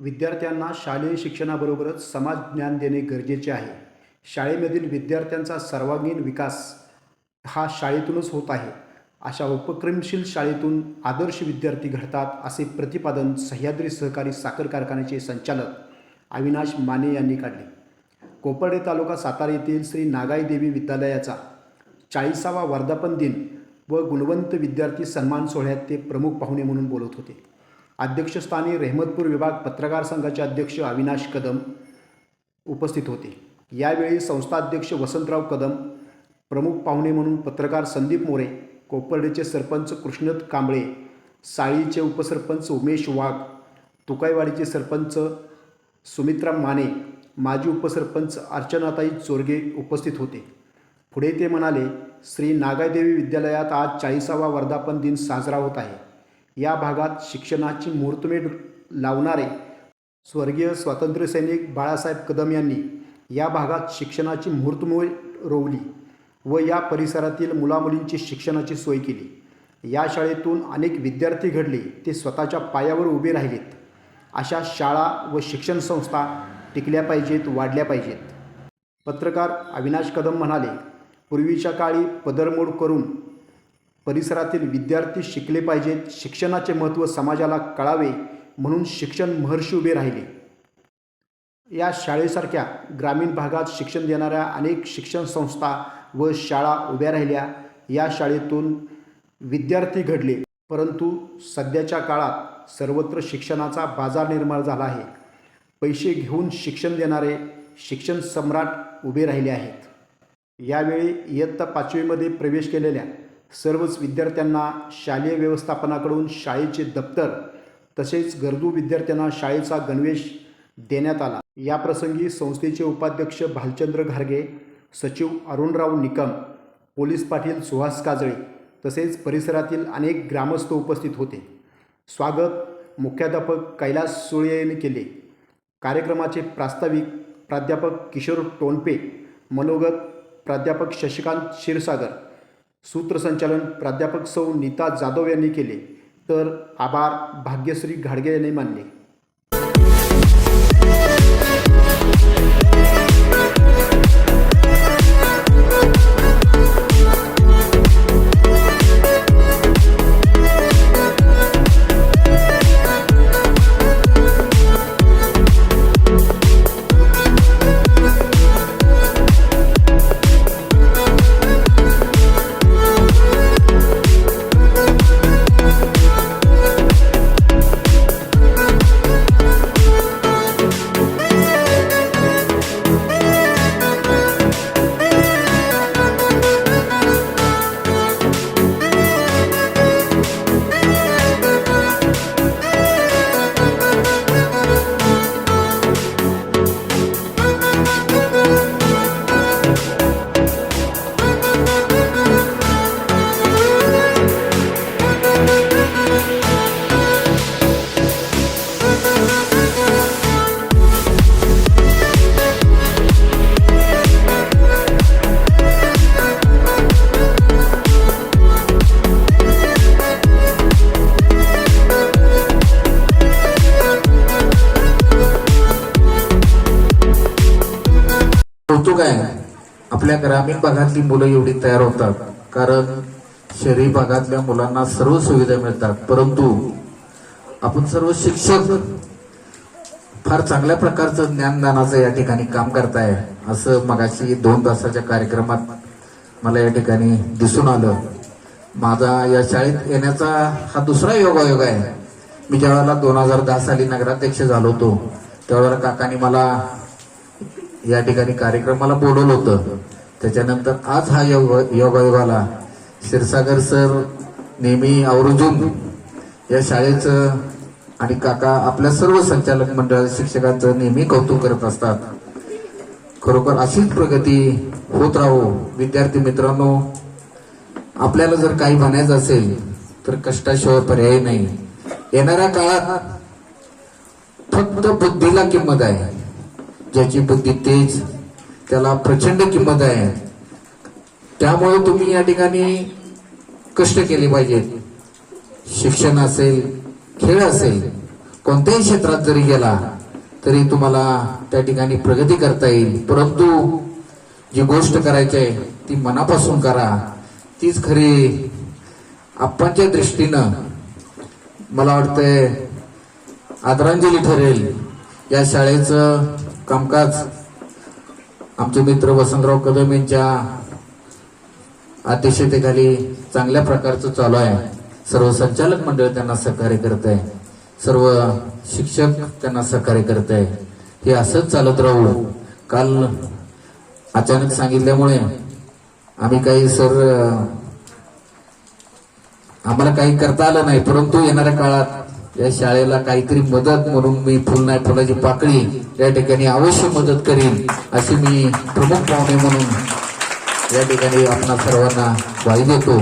विद्यार्थ्यांना शालेय शिक्षणाबरोबरच समाज ज्ञान देणे गरजेचे आहे. शाळेमधील विद्यार्थ्यांचा सर्वांगीण विकास हा शाळेतूनच होत आहे. अशा उपक्रमशील शाळेतून आदर्श विद्यार्थी घडतात असे प्रतिपादन सह्याद्री सहकारी साखर कारखान्याचे संचालक अविनाश माने यांनी काढले. कोपर्डे तालुका सातारा येथील श्री नागाई देवी विद्यालयाचा चाळीसावा वर्धापन दिन व गुणवंत विद्यार्थी सन्मान सोहळ्यात ते प्रमुख पाहुणे म्हणून बोलत होते. अध्यक्षस्थानी रेहमतपूर विभाग पत्रकार संघाचे अध्यक्ष अविनाश कदम उपस्थित होते. यावेळी संस्था अध्यक्ष वसंतराव कदम प्रमुख पाहुणे म्हणून पत्रकार संदीप मोरे कोपर्डेचे सरपंच कृष्णत कांबळे साळीचे उपसरपंच उमेश वाघ तुकाईवाडीचे सरपंच सुमित्रा माने माजी उपसरपंच अर्चनाताई चोरगे उपस्थित होते. पुढे ते म्हणाले श्री नागायदेवी विद्यालयात आज चाळीसावा वर्धापन दिन साजरा होत आहे. या भागात शिक्षणाची मुहूर्तमेढ लावणारे स्वर्गीय स्वातंत्र्यसैनिक बाळासाहेब कदम यांनी या भागात शिक्षणाची मुहूर्तमेढ रोवली व या परिसरातील मुलामुलींची शिक्षणाची सोय केली. या शाळेतून अनेक विद्यार्थी घडले ते स्वतःच्या पायावर उभे राहिलेत. अशा शाळा व शिक्षण संस्था टिकल्या पाहिजेत वाढल्या पाहिजेत. पत्रकार अविनाश कदम म्हणाले पूर्वीच्या काळी पदरमोड करून परिसरातील विद्यार्थी शिकले पाहिजेत. शिक्षणाचे महत्त्व समाजाला कळावे म्हणून शिक्षण महर्षी उभे राहिले. या शाळेसारख्या ग्रामीण भागात शिक्षण देणाऱ्या अनेक शिक्षण संस्था व शाळा उभ्या राहिल्या. या शाळेतून विद्यार्थी घडले. परंतु सध्याच्या काळात सर्वत्र शिक्षणाचा बाजार निर्माण झाला आहे. पैसे घेऊन शिक्षण देणारे शिक्षण सम्राट उभे राहिले आहेत. यावेळी इयत्ता पाचवीमध्ये प्रवेश केलेल्या सर्वच विद्यार्थ्यांना शालेय व्यवस्थापनाकडून शाळेचे दप्तर तसेच गरजू विद्यार्थ्यांना शाळेचा गणवेश देण्यात आला. याप्रसंगी संस्थेचे उपाध्यक्ष भालचंद्र घारगे सचिव अरुणराव निकम पोलीस पाटील सुहास काजळे तसेच परिसरातील अनेक ग्रामस्थ उपस्थित होते. स्वागत मुख्याध्यापक कैलास सुळे यांनी केले. कार्यक्रमाचे प्रास्ताविक प्राध्यापक किशोर टोनपे मनोगत प्राध्यापक शशिकांत क्षीरसागर सूत्रसंचालन प्राध्यापक सौ नीता जाधव यांनी केले. तर आभार भाग्यश्री घाडगे यांनी मानले. होतो काय आपल्या ग्रामीण भागातली मुलं एवढी तयार होतात. कारण शहरी भागातल्या मुलांना सर्व सुविधा मिळतात. परंतु आपण सर्व शिक्षक फार चांगल्या प्रकारचं ज्ञानदानाचं या ठिकाणी काम करताय. असं मगाशी दोन तासाच्या कार्यक्रमात मला या ठिकाणी दिसून आलं. माझा या शाळेत येण्याचा हा दुसरा योगायोग आहे. मी ज्यावेळेला दोन हजार दहा साली नगराध्यक्ष झालो होतो त्यावेळेला काकांनी मला या ठिकाणी कार्यक्रमाला बोलवलं होतं. त्याच्यानंतर आज हा योग योगायोगाला क्षीरसागर सर नेहमी आवर्जून या शाळेचं आणि काका आपल्या सर्व संचालक मंडळ शिक्षकांचं नेहमी कौतुक करत असतात. खरोखर अशीच प्रगती होत राहो विद्यार्थी मित्रांनो. आपल्याला जर काही म्हणायचं असेल तर कष्टाशिवाय पर्याय नाही. येणाऱ्या काळात फक्त बुद्धीला किंमत आहे. ज्याची बुद्धी तेज त्याला प्रचंड किंमत आहे. त्यामुळे तुम्ही या ठिकाणी कष्ट केले पाहिजेत. शिक्षण असेल खेळ असेल कोणत्याही क्षेत्रात जरी गेला तरी तुम्हाला त्या ठिकाणी प्रगती करता येईल. परंतु जी गोष्ट करायची आहे ती मनापासून करा. तीच खरी आपणच्या दृष्टीनं मला वाटतंय आदरांजली ठरेल. या शाळेचं कामकाज. आमचे मित्र वसंतराव कदम यांच्या अध्यक्षतेखाली चांगल्या प्रकारचं चालू आहे. सर्व संचालक मंडळ त्यांना सहकार्य करत आहे सर्व शिक्षक त्यांना सहकार्य करत आहे हे असंच चालत राहू. काल अचानक सांगितल्यामुळे आम्ही काही सर आम्हाला काही करता आलं नाही परंतु येणाऱ्या काळात या शाळेला काहीतरी मदत म्हणून मी फुल नाही फुलाची पाकळी या ठिकाणी अवश्य मदत करीन अशी मी प्रमुख पाहुणे म्हणून या ठिकाणी आपणा सर्वांना वाई देतो.